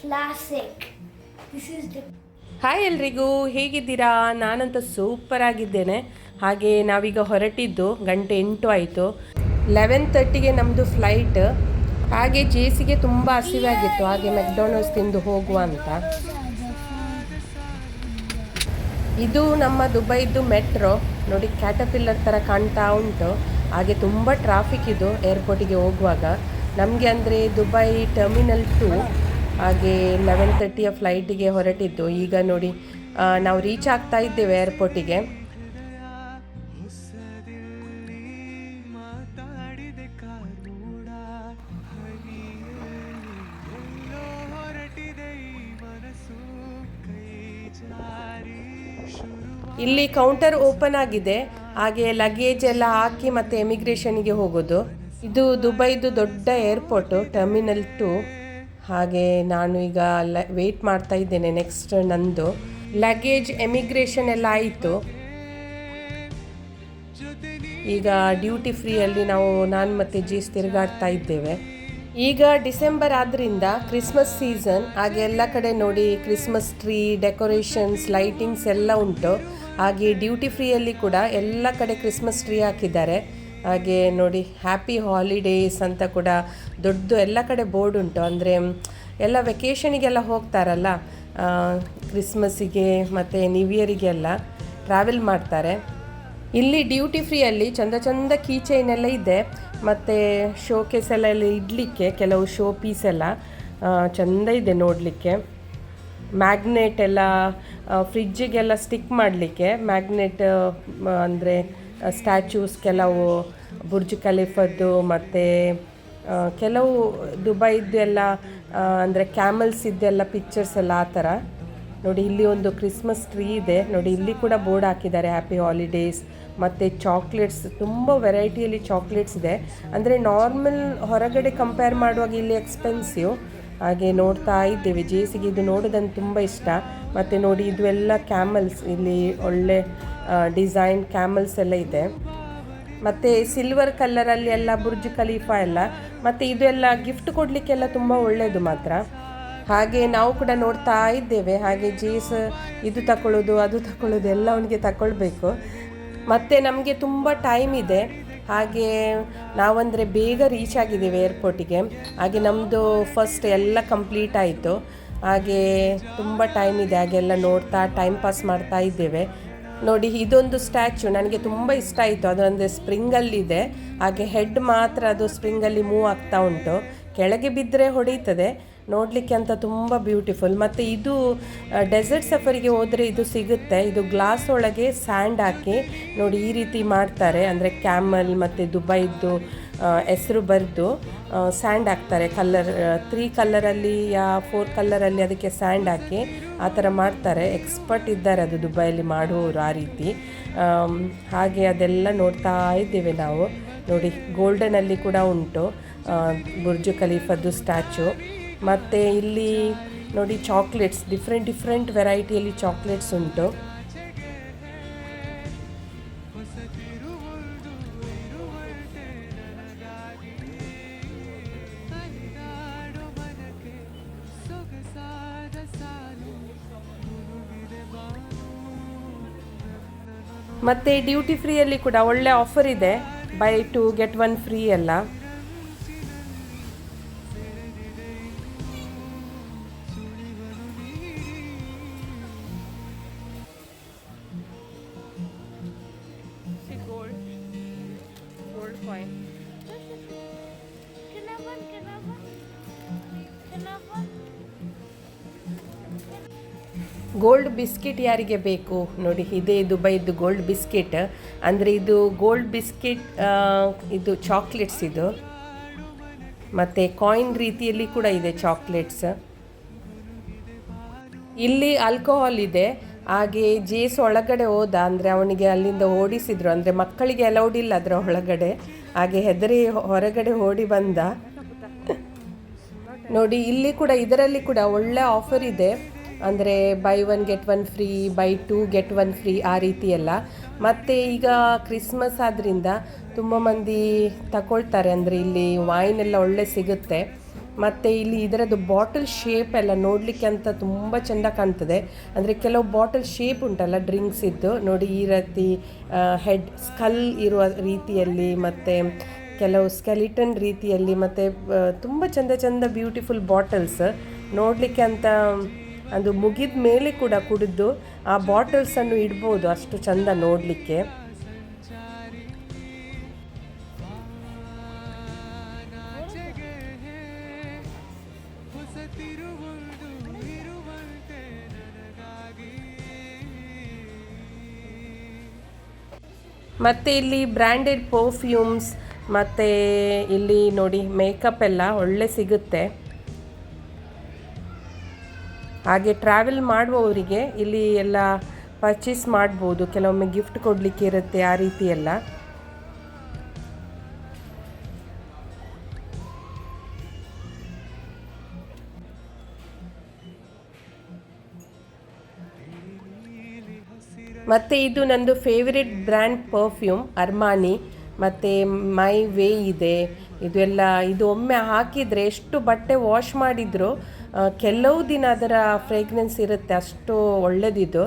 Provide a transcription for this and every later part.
classic. This is the hi ಎಲ್ರಿಗೂ, ಹೇಗಿದ್ದೀರಾ? ನಾನಂತೂ ಸೂಪರ್ ಆಗಿದ್ದೇನೆ. ಹಾಗೆ ನಾವೀಗ ಹೊರಟಿದ್ದು, ಗಂಟೆ ಎಂಟು ಆಯಿತು. ಲೆವೆನ್ ತರ್ಟಿಗೆ ನಮ್ಮದು ಫ್ಲೈಟ್ ಹಾಗೆ ಜೇಸಿಗೆ ತುಂಬ ಹಸಿವಾಗಿತ್ತು. ಹಾಗೆ ಮೆಕ್ಡೊನಲ್ಡ್ಸ್ ತಿಂದು ಹೋಗುವ ಅಂತ. ಇದು ನಮ್ಮ ದುಬೈದು ಮೆಟ್ರೋ. ನೋಡಿ ಕ್ಯಾಟಪಿಲ್ಲರ್ ಥರ ಕಾಣ್ತಾ ಉಂಟು. ಹಾಗೆ ತುಂಬ ಟ್ರಾಫಿಕ್ ಇದು ಏರ್ಪೋರ್ಟಿಗೆ ಹೋಗುವಾಗ. ನಮಗೆ ಅಂದರೆ ದುಬೈ ಟರ್ಮಿನಲ್ ಟು ಹಾಗೆ ಲೆವೆನ್ ತರ್ಟಿಯ ಫ್ಲೈಟಿಗೆ ಹೊರಟಿದ್ದು. ಈಗ ನೋಡಿ ನಾವು ರೀಚ್ ಆಗ್ತಾ ಇದ್ದೇವೆ ಏರ್ಪೋರ್ಟಿಗೆ ಇಲ್ಲಿ ಕೌಂಟರ್ ಓಪನ್ ಆಗಿದೆ. ಹಾಗೆ ಲಗೇಜ್ ಎಲ್ಲ ಹಾಕಿ ಮತ್ತೆ ಎಮಿಗ್ರೇಷನ್ಗೆ ಹೋಗೋದು. ಇದು ದುಬೈದು ದೊಡ್ಡ ಏರ್ಪೋರ್ಟು ಟರ್ಮಿನಲ್ ಟು ಹಾಗೆ ನಾನು ಈಗ ಲ ವೆಯ್ಟ್ ಮಾಡ್ತಾ ಇದ್ದೇನೆ ನೆಕ್ಸ್ಟ್ ನಂದು. ಲಗೇಜ್ ಎಮಿಗ್ರೇಷನ್ ಎಲ್ಲ ಆಯಿತು. ಈಗ ಡ್ಯೂಟಿ ಫ್ರೀಯಲ್ಲಿ ನಾವು, ನಾನು ಮತ್ತು ಜೀಸ್ ತಿರುಗಾಡ್ತಾ ಇದ್ದೇವೆ. ಈಗ ಡಿಸೆಂಬರ್ ಆದ್ದರಿಂದ ಕ್ರಿಸ್ಮಸ್ ಸೀಸನ್ ಹಾಗೆ ಎಲ್ಲ ಕಡೆ ನೋಡಿ ಕ್ರಿಸ್ಮಸ್ ಟ್ರೀ ಡೆಕೋರೇಷನ್ಸ್ ಲೈಟಿಂಗ್ಸ್ ಎಲ್ಲ ಉಂಟು. ಹಾಗೆ ಡ್ಯೂಟಿ ಫ್ರೀಯಲ್ಲಿ ಕೂಡ ಎಲ್ಲ ಕಡೆ ಕ್ರಿಸ್ಮಸ್ ಟ್ರೀ ಹಾಕಿದ್ದಾರೆ. ಹಾಗೆ ನೋಡಿ ಹ್ಯಾಪಿ ಹಾಲಿಡೇಸ್ ಅಂತ ಕೂಡ ದೊಡ್ಡ ಎಲ್ಲ ಕಡೆ ಬೋರ್ಡ್ ಉಂಟು. ಅಂದರೆ ಎಲ್ಲ ವೆಕೇಷನಿಗೆಲ್ಲ ಹೋಗ್ತಾರಲ್ಲ ಕ್ರಿಸ್ಮಸ್ಸಿಗೆ ಮತ್ತು ನ್ಯೂ ಇಯರಿಗೆಲ್ಲ ಟ್ರಾವೆಲ್ ಮಾಡ್ತಾರೆ. ಇಲ್ಲಿ ಡ್ಯೂಟಿ ಫ್ರೀಯಲ್ಲಿ ಚಂದ ಚಂದ ಕೀ ಚೈನ್ ಎಲ್ಲ ಇದೆ. ಮತ್ತು ಶೋಕೇಸ್ ಎಲ್ಲ ಇಡಲಿಕ್ಕೆ ಕೆಲವು ಶೋ ಪೀಸ್ ಎಲ್ಲ ಚಂದ ಇದೆ ನೋಡಲಿಕ್ಕೆ. ಮ್ಯಾಗ್ನೆಟ್ ಎಲ್ಲ ಫ್ರಿಜ್ಜಿಗೆಲ್ಲ ಸ್ಟಿಕ್ ಮಾಡಲಿಕ್ಕೆ. ಮ್ಯಾಗ್ನೆಟ್ ಅಂದರೆ ಸ್ಟ್ಯಾಚ್ಯೂಸ್ ಕೆಲವು ಬುರ್ಜ್ ಖಲೀಫದ್ದು ಮತ್ತು ಕೆಲವು ದುಬೈದ್ದು ಎಲ್ಲ ಅಂದರೆ ಕ್ಯಾಮಲ್ಸ್ ಇದೆಲ್ಲ ಪಿಕ್ಚರ್ಸ್ ಎಲ್ಲ ಆ ಥರ. ನೋಡಿ, ಇಲ್ಲಿ ಒಂದು ಕ್ರಿಸ್ಮಸ್ ಟ್ರೀ ಇದೆ. ನೋಡಿ, ಇಲ್ಲಿ ಕೂಡ ಬೋರ್ಡ್ ಹಾಕಿದ್ದಾರೆ ಹ್ಯಾಪಿ ಹಾಲಿಡೇಸ್ ಮತ್ತು ಚಾಕ್ಲೇಟ್ಸ್ ತುಂಬ ವೆರೈಟಿಯಲ್ಲಿ ಚಾಕ್ಲೇಟ್ಸ್ ಇದೆ. ಅಂದರೆ ನಾರ್ಮಲ್ ಹೊರಗಡೆ ಕಂಪೇರ್ ಮಾಡುವಾಗ ಇಲ್ಲಿ ಎಕ್ಸ್ಪೆನ್ಸಿವ್ ಹಾಗೆ ನೋಡ್ತಾ ಇದ್ದೇವೆ. ಜೇಸಿಗೆ ಇದು ನೋಡೋದಂತ ತುಂಬ ಇಷ್ಟ. ಮತ್ತು ನೋಡಿ, ಇದು ಎಲ್ಲ ಕ್ಯಾಮಲ್ಸ್ ಇಲ್ಲಿ ಒಳ್ಳೆ ಡಿಸೈನ್ ಕ್ಯಾಮಲ್ಸ್ ಎಲ್ಲ ಇದೆ. ಮತ್ತು ಸಿಲ್ವರ್ ಕಲ್ಲರಲ್ಲಿ ಎಲ್ಲ ಬುರ್ಜ್ ಖಲೀಫಾ ಎಲ್ಲ, ಮತ್ತು ಇದೆಲ್ಲ ಗಿಫ್ಟ್ ಕೊಡಲಿಕ್ಕೆಲ್ಲ ತುಂಬ ಒಳ್ಳೆಯದು ಮಾತ್ರ. ಹಾಗೆ ನಾವು ಕೂಡ ನೋಡ್ತಾ ಇದ್ದೇವೆ, ಹಾಗೆ ಜೀಸ್ ಇದು ತಗೊಳ್ಳೋದು ಅದು ತಗೊಳ್ಳೋದು ಎಲ್ಲ ಅವನಿಗೆ ತಗೊಳ್ಬೇಕು ಮತ್ತು ನಮಗೆ ತುಂಬ ಟೈಮ್ ಇದೆ. ಹಾಗೆ ನಾವಂದರೆ ಬೇಗ ರೀಚ್ ಆಗಿದ್ದೇವೆ ಏರ್ಪೋರ್ಟಿಗೆ ಹಾಗೆ ನಮ್ಮದು ಫಸ್ಟ್ ಎಲ್ಲ ಕಂಪ್ಲೀಟ್ ಆಯಿತು. ಹಾಗೆ ತುಂಬ ಟೈಮ್ ಇದೆ ಹಾಗೆಲ್ಲ ನೋಡ್ತಾ ಟೈಮ್ ಪಾಸ್ ಮಾಡ್ತಾ ಇದ್ದೇವೆ. ನೋಡಿ, ಇದೊಂದು ಸ್ಟ್ಯಾಚು ನನಗೆ ತುಂಬ ಇಷ್ಟ ಆಯಿತು. ಅದೊಂದು ಸ್ಪ್ರಿಂಗಲ್ಲಿದೆ. ಹಾಗೆ ಹೆಡ್ ಮಾತ್ರ ಅದು ಸ್ಪ್ರಿಂಗಲ್ಲಿ ಮೂವ್ ಆಗ್ತಾ ಉಂಟು. ಕೆಳಗೆ ಬಿದ್ದರೆ ಹೊಡೀತದೆ. ನೋಡಲಿಕ್ಕೆ ಅಂತ ತುಂಬ ಬ್ಯೂಟಿಫುಲ್. ಮತ್ತು ಇದು ಡೆಸರ್ಟ್ ಸಫರಿಗೆ ಹೋದರೆ ಇದು ಸಿಗುತ್ತೆ. ಇದು ಗ್ಲಾಸ್ ಒಳಗೆ ಸ್ಯಾಂಡ್ ಹಾಕಿ ನೋಡಿ ಈ ರೀತಿ ಮಾಡ್ತಾರೆ. ಅಂದರೆ ಕ್ಯಾಮಲ್ ಮತ್ತು ದುಬೈದ್ದು ಹೆಸರು ಬರೆದು ಸ್ಯಾಂಡ್ ಹಾಕ್ತಾರೆ. ಕಲ್ಲರ್ ತ್ರೀ ಕಲ್ಲರಲ್ಲಿ ಯಾ ಫೋರ್ ಕಲ್ಲರಲ್ಲಿ ಅದಕ್ಕೆ ಸ್ಯಾಂಡ್ ಹಾಕಿ ಆ ಥರ ಮಾಡ್ತಾರೆ. ಎಕ್ಸ್ಪರ್ಟ್ ಇದ್ದಾರೆ ಅದು ದುಬೈಯಲ್ಲಿ ಮಾಡುವವರು ಆ ರೀತಿ. ಹಾಗೆ ಅದೆಲ್ಲ ನೋಡ್ತಾ ಇದ್ದೇವೆ ನಾವು. ನೋಡಿ ಗೋಲ್ಡನಲ್ಲಿ ಕೂಡ ಉಂಟು. ಬುರ್ಜು ಖಲೀಫದ್ದು ಸ್ಟ್ಯಾಚು ಮತ್ತು ಇಲ್ಲಿ ನೋಡಿ ಚಾಕ್ಲೇಟ್ಸ್ ಡಿಫ್ರೆಂಟ್ ಡಿಫ್ರೆಂಟ್ ವೆರೈಟಿಯಲ್ಲಿ ಚಾಕ್ಲೇಟ್ಸ್ ಉಂಟು. ಮತ್ತು ಡ್ಯೂಟಿ ಫ್ರೀಯಲ್ಲಿ ಕೂಡ ಒಳ್ಳೆ ಆಫರ್ ಇದೆ. Buy two get one free ಎಲ್ಲ. ಗೋಲ್ಡ್ ಬಿಸ್ಕೆಟ್ ಯಾರಿಗೆ ಬೇಕು? ನೋಡಿ, ಇದೇ ದುಬೈದು ಗೋಲ್ಡ್ ಬಿಸ್ಕೆಟ್. ಅಂದರೆ ಇದು ಗೋಲ್ಡ್ ಬಿಸ್ಕೆಟ್ ಇದು ಚಾಕ್ಲೇಟ್ಸ್ ಇದು. ಮತ್ತು ಕಾಯಿನ್ ರೀತಿಯಲ್ಲಿ ಕೂಡ ಇದೆ ಚಾಕ್ಲೇಟ್ಸ್. ಇಲ್ಲಿ ಆಲ್ಕೋಹಾಲ್ ಇದೆ. ಹಾಗೆ ಜೇಸ್ ಒಳಗಡೆ ಹೋದ, ಅಂದರೆ ಅವನಿಗೆ ಅಲ್ಲಿಂದ ಓಡಿಸಿದ್ರು. ಅಂದರೆ ಮಕ್ಕಳಿಗೆ ಅಲೌಡ್ ಇಲ್ಲ ಅದರ ಒಳಗಡೆ. ಹಾಗೆ ಹೆದರಿ ಹೊರಗಡೆ ಓಡಿ ಬಂದ. ನೋಡಿ, ಇಲ್ಲಿ ಕೂಡ ಇದರಲ್ಲಿ ಕೂಡ ಒಳ್ಳೆ ಆಫರ್ ಇದೆ. ಅಂದರೆ buy one get one free buy two get one free ಆ ರೀತಿ ಎಲ್ಲ. ಮತ್ತು ಈಗ ಕ್ರಿಸ್ಮಸ್ ಆದ್ದರಿಂದ ತುಂಬ ಮಂದಿ ತಗೊಳ್ತಾರೆ ಅಂದರೆ ಇಲ್ಲಿ ವೈನ್ ಎಲ್ಲ ಒಳ್ಳೆ ಸಿಗುತ್ತೆ. ಮತ್ತು ಇಲ್ಲಿ ಇದರದ್ದು ಬಾಟಲ್ ಶೇಪ್ ಎಲ್ಲ ನೋಡಲಿಕ್ಕೆ ಅಂತ ತುಂಬ ಚೆಂದ ಕಾಣ್ತದೆ. ಅಂದರೆ ಕೆಲವು ಬಾಟಲ್ ಶೇಪ್ ಉಂಟಲ್ಲ ಡ್ರಿಂಕ್ಸ್ ಇದ್ದು. ನೋಡಿ ಈ ರೀತಿ ಹೆಡ್ ಸ್ಕಲ್ ಇರುವ ರೀತಿಯಲ್ಲಿ ಮತ್ತು ಕೆಲವು ಸ್ಕೆಲಿಟನ್ ರೀತಿಯಲ್ಲಿ ಮತ್ತು ತುಂಬ ಚಂದ ಚಂದ ಬ್ಯೂಟಿಫುಲ್ ಬಾಟಲ್ಸ್ ನೋಡಲಿಕ್ಕೆ ಅಂತ ಅದು ಮುಗಿದ ಮೇಲೆ ಕೂಡ ಕುಡಿದು ಆ ಬಾಟಲ್ಸನ್ನು ಇಡ್ಬೋದು. ಅಷ್ಟು ಚಂದ ನೋಡಲಿಕ್ಕೆ. ಮತ್ತು ಇಲ್ಲಿ ಬ್ರ್ಯಾಂಡೆಡ್ ಪರ್ಫ್ಯೂಮ್ಸ್ ಮತ್ತು ಇಲ್ಲಿ ನೋಡಿ ಮೇಕಪ್ ಎಲ್ಲ ಒಳ್ಳೆ ಸಿಗುತ್ತೆ. ಹಾಗೆ ಟ್ರಾವೆಲ್ ಮಾಡುವವರಿಗೆ ಇಲ್ಲಿ ಎಲ್ಲ ಪರ್ಚೇಸ್ ಮಾಡ್ಬೋದು. ಕೆಲವೊಮ್ಮೆ ಗಿಫ್ಟ್ ಕೊಡಲಿಕ್ಕೆ ಇರುತ್ತೆ ಆ ರೀತಿ ಎಲ್ಲ ಮತ್ತು ಇದು ನಂದು ಫೇವ್ರೆಟ್ ಬ್ರ್ಯಾಂಡ್ ಪರ್ಫ್ಯೂಮ್ ಅರ್ಮಾನಿ ಮತ್ತು ಮೈ ವೇ ಇದೆ. ಇದೆಲ್ಲ ಇದು ಒಮ್ಮೆ ಹಾಕಿದರೆ ಎಷ್ಟು ಬಟ್ಟೆ ವಾಶ್ ಮಾಡಿದರೂ ಕೆಲವು ದಿನ ಅದರ ಫ್ರೇಗ್ರೆನ್ಸ್ ಇರುತ್ತೆ ಅಷ್ಟು ಒಳ್ಳೆದಿದು.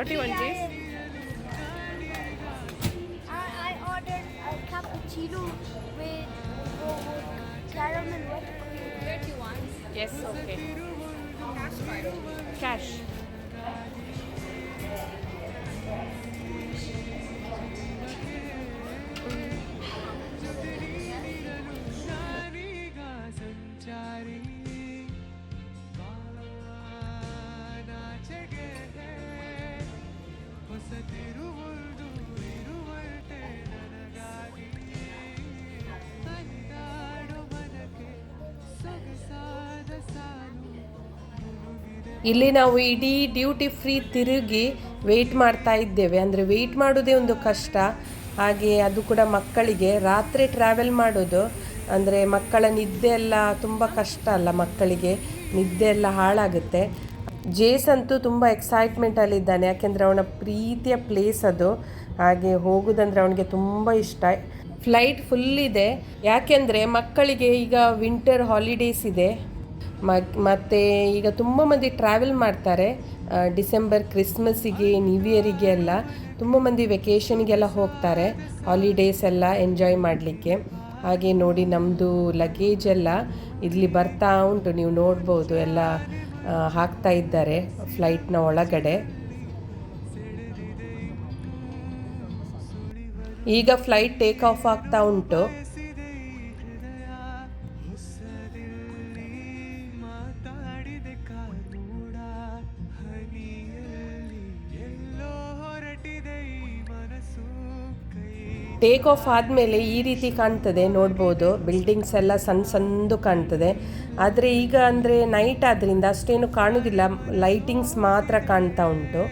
31 G's. I ordered a cappuccino with caramel 31. Yes, okay. Cash. ಇಲ್ಲಿ ನಾವು ಇಡೀ ಡ್ಯೂಟಿ ಫ್ರೀ ತಿರುಗಿ ವೆಯ್ಟ್ ಮಾಡ್ತಾ ಇದ್ದೇವೆ. ಅಂದರೆ ವೆಯ್ಟ್ ಮಾಡೋದೇ ಒಂದು ಕಷ್ಟ. ಹಾಗೆ ಅದು ಕೂಡ ಮಕ್ಕಳಿಗೆ ರಾತ್ರಿ ಟ್ರಾವೆಲ್ ಮಾಡೋದು ಅಂದರೆ ಮಕ್ಕಳ ನಿದ್ದೆ ಎಲ್ಲ ತುಂಬ ಕಷ್ಟ ಅಲ್ಲ ಮಕ್ಕಳಿಗೆ. ನಿದ್ದೆ ಎಲ್ಲ ಹಾಳಾಗುತ್ತೆ. ಜೇಸ್ ಅಂತೂ ತುಂಬ ಎಕ್ಸೈಟ್ಮೆಂಟಲ್ಲಿದ್ದಾನೆ ಯಾಕೆಂದರೆ ಅವನ ಪ್ರೀತಿಯ ಪ್ಲೇಸ್ ಅದು. ಹಾಗೆ ಹೋಗೋದಂದರೆ ಅವನಿಗೆ ತುಂಬ ಇಷ್ಟ. ಫ್ಲೈಟ್ ಫುಲ್ ಇದೆ. ಯಾಕೆಂದರೆ ಮಕ್ಕಳಿಗೆ ಈಗ ವಿಂಟರ್ ಹಾಲಿಡೇಸ್ ಇದೆ. ಮತ್ತು ಈಗ ತುಂಬ ಮಂದಿ ಟ್ರಾವೆಲ್ ಮಾಡ್ತಾರೆ ಡಿಸೆಂಬರ್, ಕ್ರಿಸ್ಮಸ್ಸಿಗೆ ನ್ಯೂ ಇಯರಿಗೆ ಎಲ್ಲ. ತುಂಬ ಮಂದಿ ವೆಕೇಷನ್ಗೆಲ್ಲ ಹೋಗ್ತಾರೆ ಹಾಲಿಡೇಸ್ ಎಲ್ಲ ಎಂಜಾಯ್ ಮಾಡಲಿಕ್ಕೆ. ಹಾಗೆ ನೋಡಿ ನಮ್ಮದು ಲಗೇಜ್ ಎಲ್ಲ ಇಲ್ಲಿ ಬರ್ತಾ ಉಂಟು, ನೀವು ನೋಡ್ಬೋದು, ಎಲ್ಲ ಹಾಕ್ತಾ ಇದ್ದಾರೆ ಫ್ಲೈಟ್ನ ಒಳಗಡೆ. ಈಗ ಫ್ಲೈಟ್ ಟೇಕ್ ಆಫ್ ಆಗ್ತಾ ಉಂಟು. ಟೇಕ್ ಆಫ್ ಆದಮೇಲೆ ಈ ರೀತಿ ಕಾಣ್ತದೆ, ನೋಡ್ಬೋದು. ಬಿಲ್ಡಿಂಗ್ಸ್ ಎಲ್ಲ ಸಣ್ಣ ಸಣ್ಣದು ಕಾಣ್ತದೆ. ಆದರೆ ಈಗ ಅಂದರೆ ನೈಟ್ ಆದ್ದರಿಂದ ಅಷ್ಟೇನು ಕಾಣುವುದಿಲ್ಲ ಲೈಟಿಂಗ್ಸ್ ಮಾತ್ರ ಕಾಣ್ತಾ ಉಂಟು.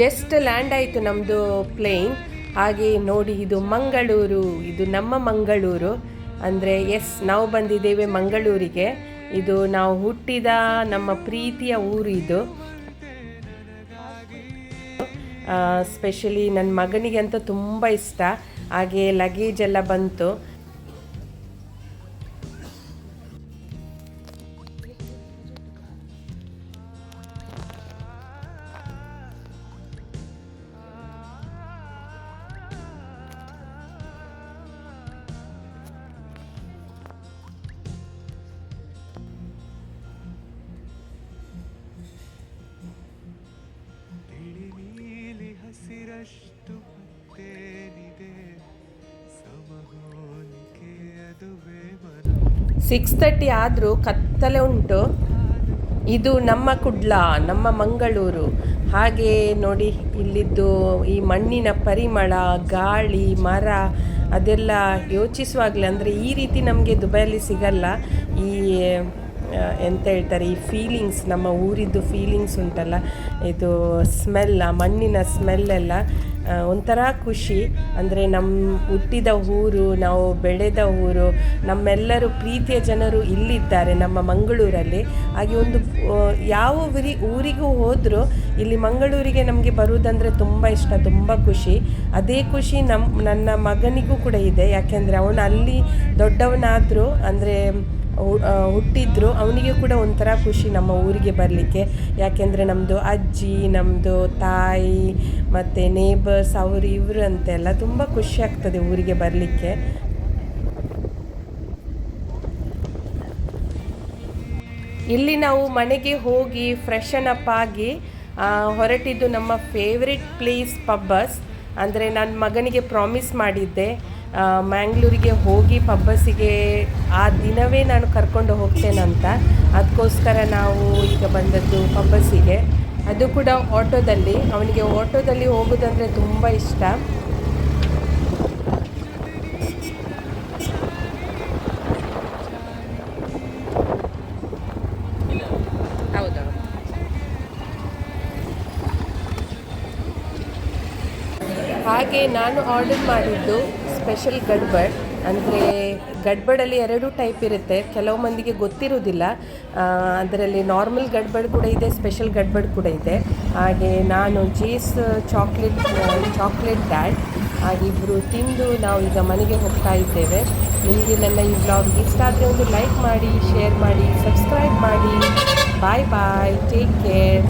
ಜಸ್ಟ್ ಲ್ಯಾಂಡ್ ಆಯಿತು ನಮ್ಮದು ಪ್ಲೇನ್ ಹಾಗೆ ನೋಡಿ ಇದು ಮಂಗಳೂರು. ಇದು ನಮ್ಮ ಮಂಗಳೂರು. ಅಂದರೆ ಎಸ್ ನಾವು ಬಂದಿದ್ದೇವೆ ಮಂಗಳೂರಿಗೆ. ಇದು ನಾವು ಹುಟ್ಟಿದ ನಮ್ಮ ಪ್ರೀತಿಯ ಊರು ಇದು. ಸ್ಪೆಷಲಿ ನನ್ನ ಮಗನಿಗೆ ಅಂತ ತುಂಬ ಇಷ್ಟ. ಹಾಗೆ ಲಗೇಜ್ ಎಲ್ಲ ಬಂತು. ಸಿಕ್ಸ್ ತರ್ಟಿ ಆದರೂ ಕತ್ತಲೆ ಉಂಟು. ಇದು ನಮ್ಮ ಕುಡ್ಲ, ನಮ್ಮ ಮಂಗಳೂರು. ಹಾಗೆ ನೋಡಿ, ಇಲ್ಲಿದ್ದು ಈ ಮಣ್ಣಿನ ಪರಿಮಳ, ಗಾಳಿ, ಮರ, ಅದೆಲ್ಲ ಯೋಚಿಸುವಾಗಲೇ, ಅಂದರೆ ಈ ರೀತಿ ನಮಗೆ ದುಬೈಯಲ್ಲಿ ಸಿಗಲ್ಲ. ಈ ಎಂತ ಹೇಳ್ತಾರೆ, ಈ ಫೀಲಿಂಗ್ಸ್ ನಮ್ಮ ಊರಿದ್ದು ಫೀಲಿಂಗ್ಸ್ ಉಂಟಲ್ಲ. ಇದು ಸ್ಮೆಲ್ ಆ ಮಣ್ಣಿನ ಸ್ಮೆಲ್ಲೆಲ್ಲ ಒಂಥರ ಖುಷಿ. ಅಂದರೆ ನಮ್ಮ ಹುಟ್ಟಿದ ಊರು, ನಾವು ಬೆಳೆದ ಊರು, ನಮ್ಮೆಲ್ಲರೂ ಪ್ರೀತಿಯ ಜನರು ಇಲ್ಲಿದ್ದಾರೆ ನಮ್ಮ ಮಂಗಳೂರಲ್ಲಿ. ಹಾಗೆ ಒಂದು ಯಾವ ಊರಿ, ಊರಿಗೂ ಹೋದರೂ ಇಲ್ಲಿ ಮಂಗಳೂರಿಗೆ ನಮಗೆ ಬರುವುದಂದರೆ ತುಂಬ ಇಷ್ಟ, ತುಂಬ ಖುಷಿ. ಅದೇ ಖುಷಿ ನಮ್ಮ ನನ್ನ ಮಗನಿಗೂ ಕೂಡ ಇದೆ. ಯಾಕೆಂದರೆ ಅವನು ಅಲ್ಲಿ ದೊಡ್ಡವನಾದರೂ, ಅಂದರೆ ಹುಟ್ಟಿದ್ರು. ಅವನಿಗೆ ಕೂಡ ಒಂಥರ ಖುಷಿ ನಮ್ಮ ಊರಿಗೆ ಬರಲಿಕ್ಕೆ. ಯಾಕೆಂದರೆ ನಮ್ಮದು ಅಜ್ಜಿ ನಮ್ಮದು ತಾಯಿ, ಮತ್ತು ನೇಬರ್ಸ್ ಅವರು ಇವರು ಅಂತೆಲ್ಲ ತುಂಬ ಖುಷಿ ಆಗ್ತದೆ ಊರಿಗೆ ಬರಲಿಕ್ಕೆ. ಇಲ್ಲಿ ನಾವು ಮನೆಗೆ ಹೋಗಿ ಫ್ರೆಶನ್ ಅಪ್ ಆಗಿ ಹೊರಟಿದ್ದು ನಮ್ಮ ಫೇವ್ರೆಟ್ ಪ್ಲೇಸ್ ಪಬ್ಬಸ್. ಅಂದರೆ ನನ್ನ ಮಗನಿಗೆ ಪ್ರಾಮಿಸ್ ಮಾಡಿದ್ದೆ. ಮ್ಯಾಂಗ್ಳೂರಿಗೆ ಹೋಗಿ ಪಬ್ಬಸಿಗೆ ಆ ದಿನವೇ ನಾನು ಕರ್ಕೊಂಡು ಹೋಗ್ತೇನಂತ. ಅದಕ್ಕೋಸ್ಕರ ನಾವು ಈಗ ಬಂದದ್ದು ಪಬ್ಬಸಿಗೆ. ಅದು ಕೂಡ ಆಟೋದಲ್ಲಿ. ಅವನಿಗೆ ಆಟೋದಲ್ಲಿ ಹೋಗೋದಂದರೆ ತುಂಬ ಇಷ್ಟ. ಹಾಗೆ ನಾನು ಆರ್ಡರ್ ಮಾಡಿದ್ದು ಸ್ಪೆಷಲ್ ಗಡ್ಬಡ್ ಅಂದರೆ ಗಡ್ಬಡಲ್ಲಿ ಎರಡು ಟೈಪ್ ಇರುತ್ತೆ. ಕೆಲವು ಮಂದಿಗೆ ಗೊತ್ತಿರೋದಿಲ್ಲ ಅದರಲ್ಲಿ ನಾರ್ಮಲ್ ಗಡ್ಬಡ್ ಕೂಡ ಇದೆ, ಸ್ಪೆಷಲ್ ಗಡ್ಬಡ್ ಕೂಡ ಇದೆ. ಹಾಗೆ ನಾನು ಜೀಸ್, ಚಾಕ್ಲೇಟ್ ಚಾಕ್ಲೇಟ್ ಡ್ಯಾಡ್, ಹಾಗೆ ಇಬ್ಬರು ತಿಂದು ನಾವು ಈಗ ಮನೆಗೆ ಹೋಗ್ತಾ ಇದ್ದೇವೆ. ನಿಮಗೆ ನನ್ನ ಈ ಬ್ಲಾಗ್ ಇಷ್ಟ ಆದರೆ ಒಂದು ಲೈಕ್ ಮಾಡಿ, ಶೇರ್ ಮಾಡಿ, ಸಬ್ಸ್ಕ್ರೈಬ್ ಮಾಡಿ. Bye bye, take care.